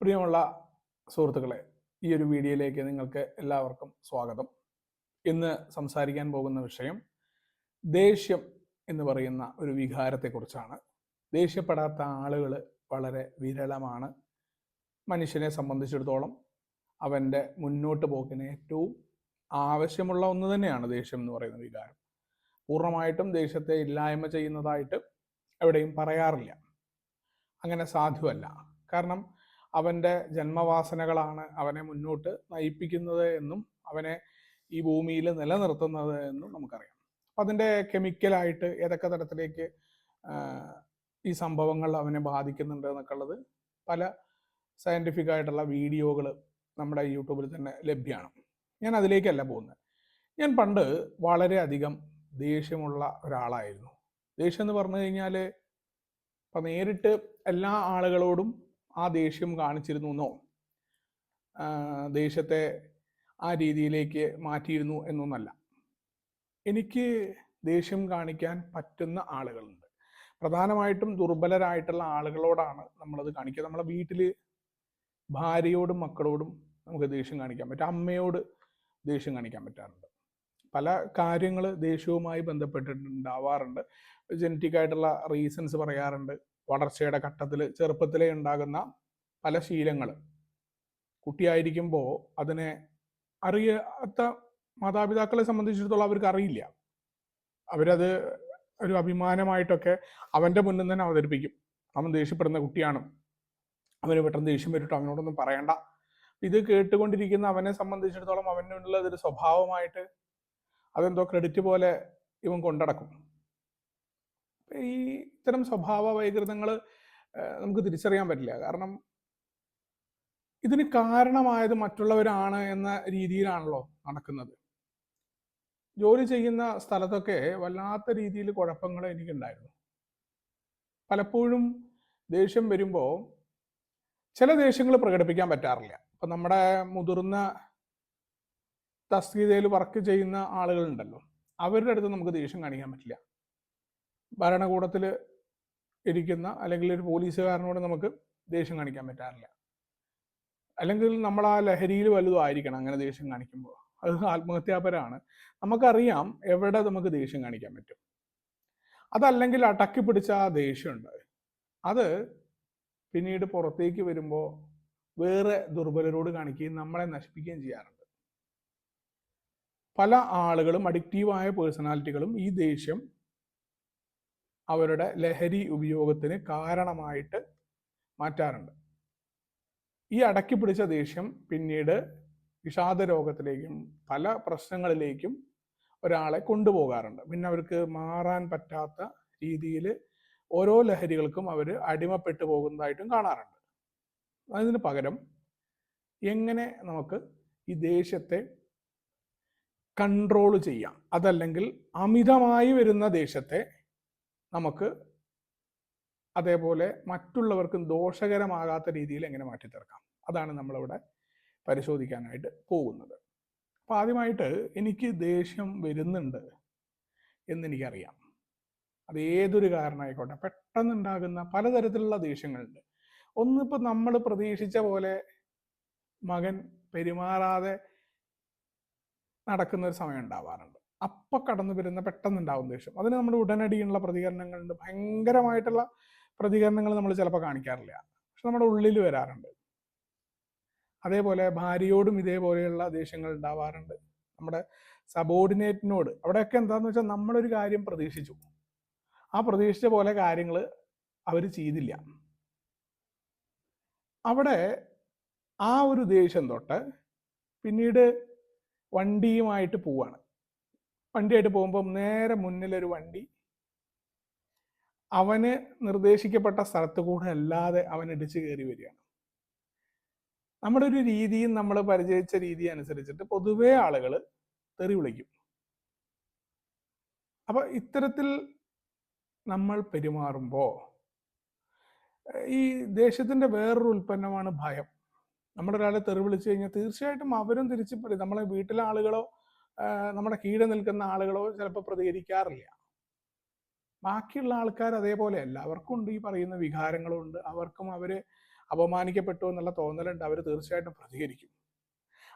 പ്രിയമുള്ള സുഹൃത്തുക്കളെ ഈ ഒരു വീഡിയോയിലേക്ക് നിങ്ങൾക്ക് എല്ലാവർക്കും സ്വാഗതം. ഇന്ന് സംസാരിക്കാൻ പോകുന്ന വിഷയം ദേഷ്യം എന്ന് പറയുന്ന ഒരു വികാരത്തെക്കുറിച്ചാണ്. ദേഷ്യപ്പെടാത്ത ആളുകൾ വളരെ വിരളമാണ്. മനുഷ്യനെ സംബന്ധിച്ചിടത്തോളം അവന്റെ മുന്നോട്ട് പോക്കിന് ഏറ്റവും ആവശ്യമുള്ള ഒന്ന് തന്നെയാണ് ദേഷ്യം എന്ന് പറയുന്ന വികാരം. പൂർണമായിട്ടും ദേഷ്യത്തെ ഇല്ലായ്മ ചെയ്യുന്നതായിട്ട് എവിടെയും പറയാറില്ല. അങ്ങനെ സാധ്യമല്ല. കാരണം അവന്റെ ജന്മവാസനകളാണ് അവനെ മുന്നോട്ട് നയിപ്പിക്കുന്നത് എന്നും അവനെ ഈ ഭൂമിയിൽ നിലനിർത്തുന്നത് എന്നും നമുക്കറിയാം. അപ്പം അതിന്റെ കെമിക്കലായിട്ട് ഏതൊക്കെ തരത്തിലേക്ക് ഈ സംഭവങ്ങൾ അവനെ ബാധിക്കുന്നുണ്ട് എന്നൊക്കെ ഉള്ളത് പല സയന്റിഫിക് ആയിട്ടുള്ള വീഡിയോകൾ നമ്മുടെ യൂട്യൂബിൽ തന്നെ ലഭ്യമാണ്. ഞാൻ അതിലേക്കല്ല പോകുന്നത്. ഞാൻ പണ്ട് വളരെയധികം ദേഷ്യമുള്ള ഒരാളായിരുന്നു. ദേഷ്യം എന്ന് പറഞ്ഞു കഴിഞ്ഞാൽ ഇപ്പം നേരിട്ട് എല്ലാ ആളുകളോടും ആ ദേഷ്യം കാണിച്ചിരുന്നു എന്നോ ദേഷ്യത്തെ ആ രീതിയിലേക്ക് മാറ്റിയിരുന്നു എന്നൊന്നല്ല. എനിക്ക് ദേഷ്യം കാണിക്കാൻ പറ്റുന്ന ആളുകളുണ്ട്. പ്രധാനമായിട്ടും ദുർബലരായിട്ടുള്ള ആളുകളോടാണ് നമ്മളത് കാണിക്കുക. നമ്മളെ വീട്ടിൽ ഭാര്യയോടും മക്കളോടും നമുക്ക് ദേഷ്യം കാണിക്കാൻ പറ്റും. അമ്മയോട് ദേഷ്യം കാണിക്കാൻ പറ്റാറുണ്ട്. പല കാര്യങ്ങൾ ദേഷ്യവുമായി ബന്ധപ്പെട്ടിട്ടുണ്ടാവാറുണ്ട്. ജനറ്റിക് ആയിട്ടുള്ള റീസൺസ് പറയാറുണ്ട്. വളർച്ചയുടെ ഘട്ടത്തിൽ ചെറുപ്പത്തിലേ ഉണ്ടാകുന്ന പല ശീലങ്ങൾ കുട്ടിയായിരിക്കുമ്പോൾ അതിനെ അറിയാത്ത മാതാപിതാക്കളെ സംബന്ധിച്ചിടത്തോളം അവർക്ക് അറിയില്ല. അവരത് ഒരു അഭിമാനമായിട്ടൊക്കെ അവന്റെ മുന്നിൽ തന്നെ അവതരിപ്പിക്കും. അവൻ ദേഷ്യപ്പെടുന്ന കുട്ടിയാണ്. അവന് പെട്ടെന്ന് ദേഷ്യം വരിട്ടോ അവനോടൊന്നും പറയണ്ട. ഇത് കേട്ടുകൊണ്ടിരിക്കുന്ന അവനെ സംബന്ധിച്ചിടത്തോളം അവനുള്ള ഒരു സ്വഭാവമായിട്ട് അതെന്തോ ക്രെഡിറ്റ് പോലെ ഇവൻ കൊണ്ടടക്കും. ഈ ഇത്തരം സ്വഭാവ വൈകൃതങ്ങൾ നമുക്ക് തിരിച്ചറിയാൻ പറ്റില്ല. കാരണം ഇതിന് കാരണമായത് മറ്റുള്ളവരാണ് എന്ന രീതിയിലാണല്ലോ നടക്കുന്നത്. ജോലി ചെയ്യുന്ന സ്ഥലത്തൊക്കെ വല്ലാത്ത രീതിയിൽ കുഴപ്പങ്ങൾ എനിക്കുണ്ടായിരുന്നു. പലപ്പോഴും ദേഷ്യം വരുമ്പോൾ ചില ദേഷ്യങ്ങൾ പ്രകടിപ്പിക്കാൻ പറ്റാറില്ല. ഇപ്പം നമ്മുടെ മുതിർന്ന തസ്തികയിൽ വർക്ക് ചെയ്യുന്ന ആളുകളുണ്ടല്ലോ. അവരുടെ അടുത്ത് നമുക്ക് ദേഷ്യം കാണിക്കാൻ പറ്റില്ല. ഭരണകൂടത്തിൽ ഇരിക്കുന്ന അല്ലെങ്കിൽ ഒരു പോലീസുകാരനോട് നമുക്ക് ദേഷ്യം കാണിക്കാൻ പറ്റാറില്ല. അല്ലെങ്കിൽ നമ്മൾ ആ ലഹരിയിൽ വലുതായിരിക്കണം അങ്ങനെ ദേഷ്യം കാണിക്കുമ്പോൾ. അത് ആത്മഹത്യാപരമാണ്. നമുക്കറിയാം എവിടെ നമുക്ക് ദേഷ്യം കാണിക്കാൻ പറ്റും. അതല്ലെങ്കിൽ അടക്കി പിടിച്ച ആ ദേഷ്യമുണ്ട്. അത് പിന്നീട് പുറത്തേക്ക് വരുമ്പോൾ വേറെ ദുർബലരോട് കാണിക്കുകയും നമ്മളെ നശിപ്പിക്കുകയും ചെയ്യാറുണ്ട്. പല ആളുകളും അഡിക്റ്റീവായ പേഴ്സണാലിറ്റികളും ഈ ദേഷ്യം അവരുടെ ലഹരി ഉപയോഗത്തിന് കാരണമായിട്ട് മാറ്റാറുണ്ട്. ഈ അടക്കി പിടിച്ച ദേഷ്യം പിന്നീട് വിഷാദ രോഗത്തിലേക്കും പല പ്രശ്നങ്ങളിലേക്കും ഒരാളെ കൊണ്ടുപോകാറുണ്ട്. പിന്നെ അവർക്ക് മാറാൻ പറ്റാത്ത രീതിയിൽ ഓരോ ലഹരികൾക്കും അവർ അടിമപ്പെട്ടു പോകുന്നതായിട്ടും കാണാറുണ്ട്. അതിന് പകരം എങ്ങനെ നമുക്ക് ഈ ദേഷ്യത്തെ കൺട്രോൾ ചെയ്യാം? അതല്ലെങ്കിൽ അമിതമായി വരുന്ന ദേഷ്യത്തെ നമുക്ക് അതേപോലെ മറ്റുള്ളവർക്കും ദോഷകരമാകാത്ത രീതിയിൽ എങ്ങനെ മാറ്റിത്തീർക്കാം? അതാണ് നമ്മളിവിടെ പരിശോധിക്കാനായിട്ട് പോകുന്നത്. അപ്പോൾ ആദ്യമായിട്ട് എനിക്ക് ദേഷ്യം വരുന്നുണ്ട് എന്നെനിക്കറിയാം. അത് ഏതൊരു കാരണമായിക്കോട്ടെ പെട്ടെന്നുണ്ടാകുന്ന പലതരത്തിലുള്ള ദേഷ്യങ്ങളുണ്ട്. ഒന്നിപ്പോൾ നമ്മൾ പ്രതീക്ഷിച്ച പോലെ മകൻ പെരുമാറാതെ നടക്കുന്ന ഒരു സമയം ഉണ്ടാവാറുണ്ട്. അപ്പം കടന്നു വരുന്ന പെട്ടെന്നുണ്ടാവും ദേഷ്യം. അതിന് നമ്മൾ ഉടനടിയുള്ള പ്രതികരണങ്ങളുണ്ട്. ഭയങ്കരമായിട്ടുള്ള പ്രതികരണങ്ങൾ നമ്മൾ ചിലപ്പോൾ കാണിക്കാറില്ല. പക്ഷെ നമ്മുടെ ഉള്ളിൽ വരാറുണ്ട്. അതേപോലെ ഭാര്യയോടും ഇതേപോലെയുള്ള ദേഷ്യങ്ങൾ ഉണ്ടാവാറുണ്ട്. നമ്മുടെ സബോർഡിനേറ്റിനോട്. അവിടെയൊക്കെ എന്താന്ന് വെച്ചാൽ നമ്മളൊരു കാര്യം പ്രതീക്ഷിച്ചു. ആ പ്രതീക്ഷിച്ച പോലെ കാര്യങ്ങൾ അവർ ചെയ്തില്ല. അവിടെ ആ ഒരു ദേഷ്യം തൊട്ട് പിന്നീട് വണ്ടിയുമായിട്ട് പോവാണ്. വണ്ടിയായിട്ട് പോകുമ്പോൾ നേരെ മുന്നിലൊരു വണ്ടി. അവന് നിർദ്ദേശിക്കപ്പെട്ട സ്ഥലത്ത് കൂടെ അല്ലാതെ അവൻ ഇടിച്ചു കയറി വരികയാണ്. നമ്മുടെ ഒരു രീതിയും നമ്മൾ പരിചയിച്ച രീതി അനുസരിച്ചിട്ട് പൊതുവേ ആളുകൾ തെറി വിളിക്കും. അപ്പൊ ഇത്തരത്തിൽ നമ്മൾ പെരുമാറുമ്പോൾ ഈ ദേശത്തിന്റെ വേറൊരു ഉൽപ്പന്നമാണ് ഭയം. നമ്മുടെ നമ്മളൊരാളെ തെറി വിളിച്ചു കഴിഞ്ഞാൽ തീർച്ചയായിട്ടും അവരും തിരിച്ചു നമ്മളെ വീട്ടിലെ ആളുകളോ നമ്മുടെ കീഴെ നിൽക്കുന്ന ആളുകളോ ചിലപ്പോൾ പ്രതികരിക്കാറില്ല. ബാക്കിയുള്ള ആൾക്കാർ അതേപോലെയല്ല. അവർക്കുണ്ട് ഈ പറയുന്ന വികാരങ്ങളുണ്ട്. അവർക്കും അവർ അപമാനിക്കപ്പെട്ടു എന്നുള്ള തോന്നലുണ്ട്. അവർ തീർച്ചയായിട്ടും പ്രതികരിക്കും.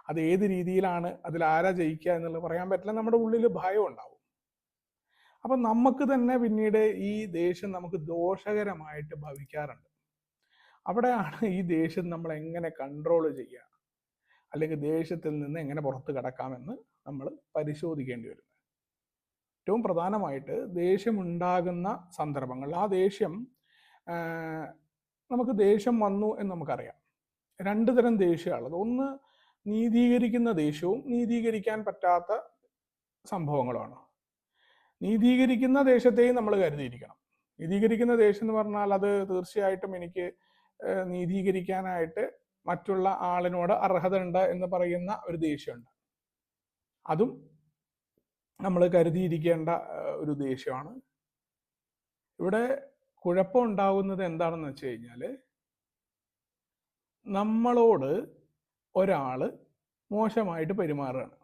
അത് ഏത് രീതിയിലാണ് അതിൽ ആരാ ജയിക്കുക എന്നുള്ളത് പറയാൻ പറ്റില്ല. നമ്മുടെ ഉള്ളിൽ ഭയം ഉണ്ടാവും. അപ്പൊ നമുക്ക് തന്നെ പിന്നീട് ഈ ദേഷ്യം നമുക്ക് ദോഷകരമായിട്ട് ഭവിക്കാറുണ്ട്. അവിടെയാണ് ഈ ദേഷ്യം നമ്മൾ എങ്ങനെ കൺട്രോൾ ചെയ്യുക? അല്ലെങ്കിൽ ദേഷ്യത്തിൽ നിന്ന് എങ്ങനെ പുറത്ത് കടക്കാമെന്ന് നമ്മൾ പരിശോധിക്കേണ്ടി വരുന്നത് ഏറ്റവും പ്രധാനമായിട്ട് ദേഷ്യമുണ്ടാകുന്ന സന്ദർഭങ്ങൾ. ആ ദേഷ്യം നമുക്ക് ദേഷ്യം വന്നു എന്ന് നമുക്കറിയാം. രണ്ട് തരം ദേഷ്യമുള്ളത് ഒന്ന് നീതീകരിക്കുന്ന ദേഷ്യവും നീതീകരിക്കാൻ പറ്റാത്ത സംഭവങ്ങളുമാണ്. നീതീകരിക്കുന്ന ദേഷ്യത്തെയും നമ്മൾ കരുതിയിരിക്കണം. നീതീകരിക്കുന്ന ദേഷ്യം എന്ന് പറഞ്ഞാൽ അത് തീർച്ചയായിട്ടും എനിക്ക് നീതീകരിക്കാനായിട്ട് മറ്റുള്ള ആളിനോട് അർഹത ഉണ്ട് എന്ന് പറയുന്ന ഒരു ദേഷ്യമുണ്ട്. അതും നമ്മൾ കരുതിയിരിക്കേണ്ട ഒരു ദേഷ്യമാണ് ഇവിടെ കുഴപ്പം ഉണ്ടാകുന്നത് എന്താണെന്ന് വെച്ച് കഴിഞ്ഞാൽ നമ്മളോട് ഒരാൾ മോശമായിട്ട് പെരുമാറുകയാണ്.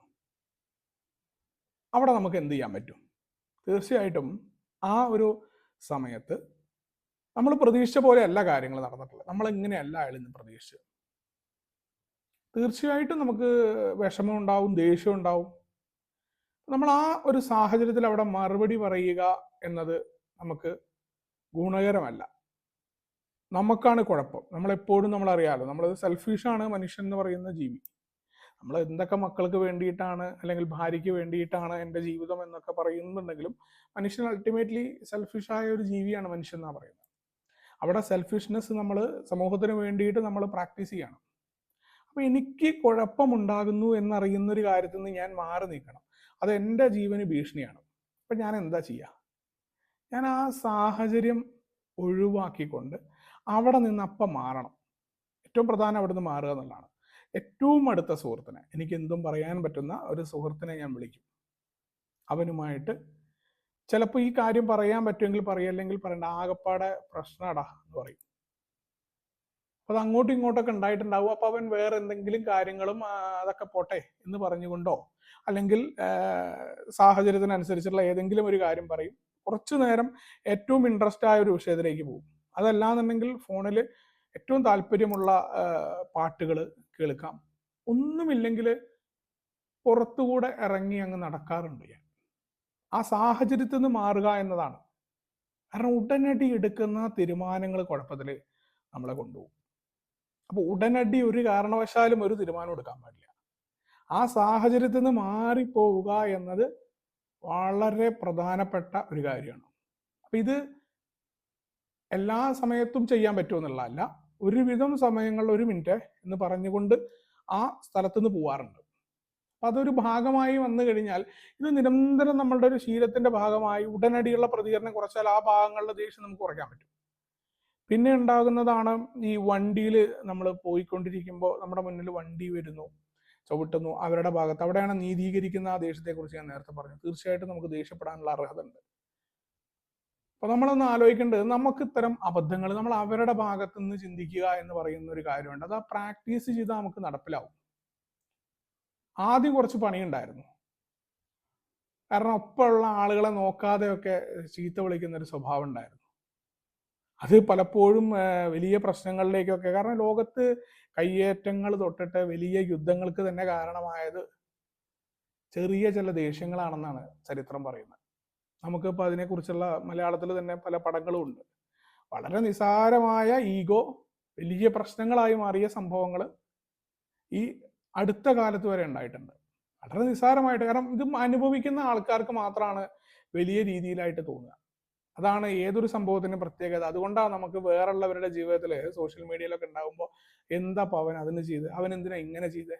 അവിടെ നമുക്ക് എന്ത് ചെയ്യാൻ പറ്റും? തീർച്ചയായിട്ടും ആ ഒരു സമയത്ത് നമ്മൾ പ്രതീക്ഷിച്ച പോലെയല്ല കാര്യങ്ങൾ നടന്നിട്ടുള്ളത്. നമ്മൾ എങ്ങനെയല്ല അയാൾ ഇന്ന് പ്രതീക്ഷിച്ചത്? തീർച്ചയായിട്ടും നമുക്ക് വിഷമം ഉണ്ടാവും ദേഷ്യം ഉണ്ടാവും നമ്മൾ ആ ഒരു സാഹചര്യത്തിൽ അവിടെ മറുപടി പറയുക എന്നത് നമുക്ക് ഗുണകരമല്ല. നമുക്കാണ് കുഴപ്പം. നമ്മളെപ്പോഴും നമ്മൾ അറിയാലോ നമ്മളത് സെൽഫിഷാണ് മനുഷ്യൻ എന്ന് പറയുന്ന ജീവി. നമ്മൾ എന്തൊക്കെ മക്കൾക്ക് വേണ്ടിയിട്ടാണ് അല്ലെങ്കിൽ ഭാര്യയ്ക്ക് വേണ്ടിയിട്ടാണ് എന്റെ ജീവിതം എന്നൊക്കെ പറയുന്നുണ്ടെങ്കിലും മനുഷ്യൻ അൾട്ടിമേറ്റ്ലി സെൽഫിഷായ ഒരു ജീവിയാണ് മനുഷ്യൻ എന്നാണ് പറയുന്നത്. അവിടെ സെൽഫിഷ്നെസ് നമ്മൾ സമൂഹത്തിന് വേണ്ടിയിട്ട് നമ്മൾ പ്രാക്ടീസ് ചെയ്യണം. അപ്പൊ എനിക്ക് കുഴപ്പമുണ്ടാകുന്നു എന്നറിയുന്ന ഒരു കാര്യത്തിൽ നിന്ന് ഞാൻ മാറി നിൽക്കണം. അത് എന്റെ ജീവന് ഭീഷണിയാണ്. അപ്പൊ ഞാൻ എന്താ ചെയ്യുക ഞാൻ ആ സാഹചര്യം ഒഴിവാക്കിക്കൊണ്ട് അവിടെ നിന്ന് അപ്പം മാറണം. ഏറ്റവും പ്രധാനം അവിടെ നിന്ന് മാറുക എന്നുള്ളതാണ്. ഏറ്റവും അടുത്ത സുഹൃത്തിനെ എനിക്ക് എന്തും പറയാൻ പറ്റുന്ന ഒരു സുഹൃത്തിനെ ഞാൻ വിളിക്കും. അവനുമായിട്ട് ചിലപ്പോൾ ഈ കാര്യം പറയാൻ പറ്റുമെങ്കിൽ പറയല്ലെങ്കിൽ പറയണ്ട ആകപ്പാടെ പ്രശ്നടാ എന്ന് പറയും. അത് അങ്ങോട്ടും ഇങ്ങോട്ടൊക്കെ ഉണ്ടായിട്ടുണ്ടാവും. അപ്പൊ അവൻ വേറെ എന്തെങ്കിലും കാര്യങ്ങളും അതൊക്കെ പോട്ടെ എന്ന് പറഞ്ഞുകൊണ്ടോ? അല്ലെങ്കിൽ സാഹചര്യത്തിനനുസരിച്ചുള്ള ഏതെങ്കിലും ഒരു കാര്യം പറയും. കുറച്ചു നേരം ഏറ്റവും ഇൻട്രസ്റ്റ് ആയ ഒരു വിഷയത്തിലേക്ക് പോകും. അതല്ലാന്നുണ്ടെങ്കിൽ ഫോണിൽ ഏറ്റവും താല്പര്യമുള്ള പാട്ടുകൾ കേൾക്കാം. ഒന്നുമില്ലെങ്കിൽ പുറത്തുകൂടെ ഇറങ്ങി അങ്ങ് നടക്കാറുണ്ട് ഞാൻ. ആ സാഹചര്യത്തിൽ നിന്ന് മാറുക എന്നതാണ്. കാരണം ഉടനടി എടുക്കുന്ന തീരുമാനങ്ങൾ കുഴപ്പത്തിൽ നമ്മളെ കൊണ്ടുപോകും. അപ്പൊ ഉടനടി ഒരു കാരണവശാലും ഒരു തീരുമാനം എടുക്കാൻ പാടില്ല. ആ സാഹചര്യത്തിൽ നിന്ന് മാറിപ്പോവുക എന്നത് വളരെ പ്രധാനപ്പെട്ട ഒരു കാര്യമാണ്. അപ്പൊ ഇത് എല്ലാ സമയത്തും ചെയ്യാൻ പറ്റുമെന്നുള്ളതല്ല ഒരുവിധം സമയങ്ങളിൽ ഒരു മിനിറ്റ് എന്ന് പറഞ്ഞുകൊണ്ട് ആ സ്ഥലത്തുനിന്ന് പോവാറുണ്ട്. അപ്പൊ അതൊരു ഭാഗമായി വന്നു കഴിഞ്ഞാൽ ഇത് നിരന്തരം നമ്മളുടെ ഒരു ശീലത്തിന്റെ ഭാഗമായി ഉടനടിയുള്ള പ്രതികരണം കുറച്ചാൽ ആ ഭാഗങ്ങളുടെ ദേഷ്യം നമുക്ക് കുറയ്ക്കാൻ പറ്റും. പിന്നെ ഉണ്ടാകുന്നതാണ് ഈ വണ്ടിയിൽ നമ്മൾ പോയിക്കൊണ്ടിരിക്കുമ്പോൾ നമ്മുടെ മുന്നിൽ വണ്ടി വരുന്നു ചവിട്ടുന്നു അവരുടെ ഭാഗത്ത്. അവിടെയാണ് നീതീകരിക്കുന്ന ആ ദേഷ്യത്തെക്കുറിച്ച് ഞാൻ നേരത്തെ പറഞ്ഞു. തീർച്ചയായിട്ടും നമുക്ക് ദേഷ്യപ്പെടാനുള്ള അർഹത ഉണ്ട് അപ്പൊ നമ്മളൊന്ന് ആലോചിക്കേണ്ടത് നമുക്ക് ഇത്തരം അബദ്ധങ്ങൾ നമ്മൾ അവരുടെ ഭാഗത്തു നിന്ന് ചിന്തിക്കുക എന്ന് പറയുന്ന ഒരു കാര്യമുണ്ട്. അത് ആ പ്രാക്ടീസ് ചെയ്താൽ നമുക്ക് നടപ്പിലാവും. ആദ്യം കുറച്ച് പണിയുണ്ടായിരുന്നു. കാരണം ഒപ്പമുള്ള ആളുകളെ നോക്കാതെയൊക്കെ ചീത്ത വിളിക്കുന്ന ഒരു സ്വഭാവം ഉണ്ടായിരുന്നു. അത് പലപ്പോഴും വലിയ പ്രശ്നങ്ങളിലേക്കൊക്കെ. കാരണം ലോകത്ത് കയ്യേറ്റങ്ങൾ തൊട്ടിട്ട് വലിയ യുദ്ധങ്ങൾക്ക് തന്നെ കാരണമായത് ചെറിയ ചില ദേഷ്യങ്ങളാണെന്നാണ് ചരിത്രം പറയുന്നത്. നമുക്കിപ്പോൾ അതിനെക്കുറിച്ചുള്ള മലയാളത്തിൽ തന്നെ പല പടങ്ങളും ഉണ്ട്. വളരെ നിസാരമായ ഈഗോ വലിയ പ്രശ്നങ്ങളായി മാറിയ സംഭവങ്ങൾ ഈ അടുത്ത കാലത്ത് വരെ ഉണ്ടായിട്ടുണ്ട്. വളരെ നിസാരമായിട്ട്. കാരണം ഇത് അനുഭവിക്കുന്ന ആൾക്കാർക്ക് മാത്രമാണ് വലിയ രീതിയിലായിട്ട് തോന്നുക. അതാണ് ഏതൊരു സംഭവത്തിനും പ്രത്യേകത. അതുകൊണ്ടാണ് നമുക്ക് വേറുള്ളവരുടെ ജീവിതത്തിൽ സോഷ്യൽ മീഡിയയിലൊക്കെ ഉണ്ടാകുമ്പോൾ എന്താ അവൻ അതിന് ചെയ്ത്? അവൻ എന്തിനാ ഇങ്ങനെ ചെയ്തേ?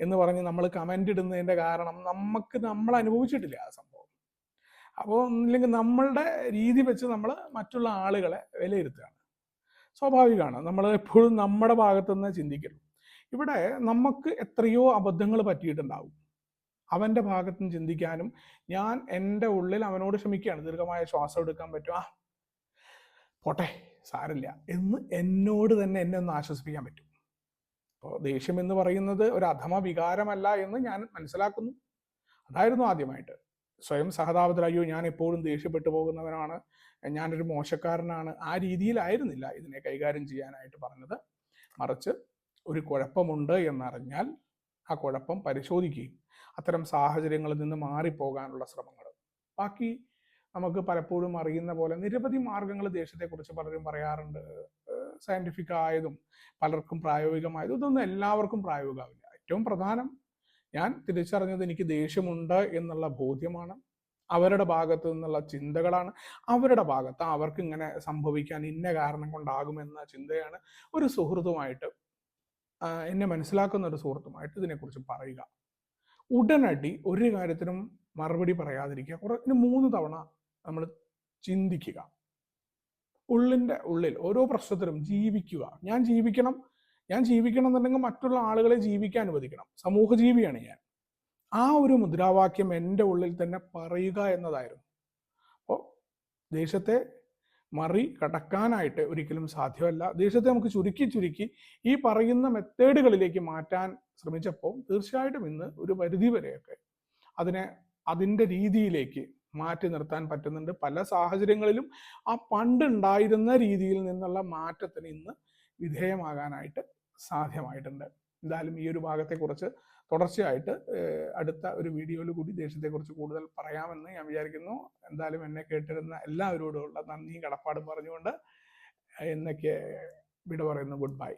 എന്ന് പറഞ്ഞ് നമ്മൾ കമന്റ് ഇടുന്നതിന്റെ കാരണം നമുക്ക് നമ്മൾ അനുഭവിച്ചിട്ടില്ല ആ സംഭവം. അപ്പോൾ ഇല്ലെങ്കിൽ നമ്മളുടെ രീതി വെച്ച് നമ്മൾ മറ്റുള്ള ആളുകളെ വിലയിരുത്തുകയാണ്. സ്വാഭാവികമാണ്. നമ്മൾ എപ്പോഴും നമ്മുടെ ഭാഗത്തു നിന്ന് ഇവിടെ നമുക്ക് എത്രയോ അബദ്ധങ്ങൾ പറ്റിയിട്ടുണ്ടാവും. അവന്റെ ഭാഗത്ത് നിന്ന് ചിന്തിക്കാനും ഞാൻ എന്റെ ഉള്ളിൽ അവനോട് ക്ഷമിക്കുകയാണ്. ദീർഘമായ ശ്വാസം എടുക്കാൻ പറ്റും. ആ പോട്ടെ സാരില്ല എന്ന് എന്നോട് തന്നെ എന്നെ ഒന്ന് ആശ്വസിപ്പിക്കാൻ പറ്റും. അപ്പോൾ ദേഷ്യം എന്ന് പറയുന്നത് ഒരു അധമ വികാരമല്ല എന്ന് ഞാൻ മനസ്സിലാക്കുന്നു. അതായിരുന്നു ആദ്യമായിട്ട്. സ്വയം സഹതാപത്തിൽ അയ്യോ ഞാൻ എപ്പോഴും ദേഷ്യപ്പെട്ടു പോകുന്നവനാണ്. ഞാനൊരു മോശക്കാരനാണ്. ആ രീതിയിലായിരുന്നില്ല ഇതിനെ കൈകാര്യം ചെയ്യാനായിട്ട് പറഞ്ഞത്. മറിച്ച് ഒരു കുഴപ്പമുണ്ട് എന്നറിഞ്ഞാൽ ആ കുഴപ്പം പരിശോധിക്കുകയും അത്തരം സാഹചര്യങ്ങളിൽ നിന്ന് മാറിപ്പോകാനുള്ള ശ്രമങ്ങൾ. ബാക്കി നമുക്ക് പലപ്പോഴും അറിയുന്ന പോലെ നിരവധി മാർഗങ്ങൾ ദേഷ്യത്തെക്കുറിച്ച് പലരും പറയാറുണ്ട്. സയന്റിഫിക് ആയതും പലർക്കും പ്രായോഗികമായതും ഇതൊന്നും എല്ലാവർക്കും പ്രായോഗികമാവില്ല. ഏറ്റവും പ്രധാനം ഞാൻ തിരിച്ചറിഞ്ഞത് എനിക്ക് ദേഷ്യമുണ്ട് എന്നുള്ള ബോധ്യമാണ്. അവരുടെ ഭാഗത്ത് നിന്നുള്ള ചിന്തകളാണ്. അവരുടെ ഭാഗത്ത് അവർക്ക് ഇങ്ങനെ സംഭവിക്കാൻ ഇന്ന കാരണം കൊണ്ടാകുമെന്ന ചിന്തയാണ് ഒരു സുഹൃത്തുമായിട്ട് എന്നെ മനസ്സിലാക്കുന്ന ഒരു സുഹൃത്തുമായിട്ട് ഇതിനെക്കുറിച്ച് പറയുക. ഉടനടി ഒരു കാര്യത്തിനും മറുപടി പറയാതിരിക്കുക. കുറേ മൂന്ന് തവണ നമ്മൾ ചിന്തിക്കുക. ഉള്ളിന്റെ ഉള്ളിൽ ഓരോ പ്രശ്നത്തിലും ജീവിക്കുക. ഞാൻ ജീവിക്കണം ഞാൻ ജീവിക്കണം എന്നുണ്ടെങ്കിൽ മറ്റുള്ള ആളുകളെ ജീവിക്കാൻ അനുവദിക്കണം. സമൂഹ ജീവിയാണ് ഞാൻ. ആ ഒരു മുദ്രാവാക്യം എന്റെ ഉള്ളിൽ തന്നെ പറയുക എന്നതായിരുന്നു. അപ്പോൾ ദേശത്തെ മറി കടക്കാനായിട്ട് ഒരിക്കലും സാധ്യമല്ല. ദേശത്തെ നമുക്ക് ചുരുക്കി ചുരുക്കി ഈ പറയുന്ന മെത്തേഡുകളിലേക്ക് മാറ്റാൻ ശ്രമിച്ചപ്പോൾ തീർച്ചയായിട്ടും ഇന്ന് ഒരു പരിധി വരെയൊക്കെ അതിനെ അതിന്റെ രീതിയിലേക്ക് മാറ്റി നിർത്താൻ പറ്റുന്നുണ്ട്. പല സാഹചര്യങ്ങളിലും ആ പണ്ടുണ്ടായിരുന്ന രീതിയിൽ നിന്നുള്ള മാറ്റത്തിന് ഇന്ന് വിധേയമാകാനായിട്ട് സാധ്യമായിട്ടുണ്ട്. എന്തായാലും ഈ ഒരു ഭാഗത്തെക്കുറിച്ച് തുടർച്ചയായിട്ട് അടുത്ത ഒരു വീഡിയോയിൽ കൂടി ദേശത്തെക്കുറിച്ച് കൂടുതൽ പറയാമെന്ന് ഞാൻ വിചാരിക്കുന്നു. എന്തായാലും എന്നെ കേട്ടിരുന്ന എല്ലാവരോടുമുള്ള നന്ദിയും കടപ്പാടും പറഞ്ഞുകൊണ്ട് എന്നൊക്കെ വിട പറയുന്നു. Good bye.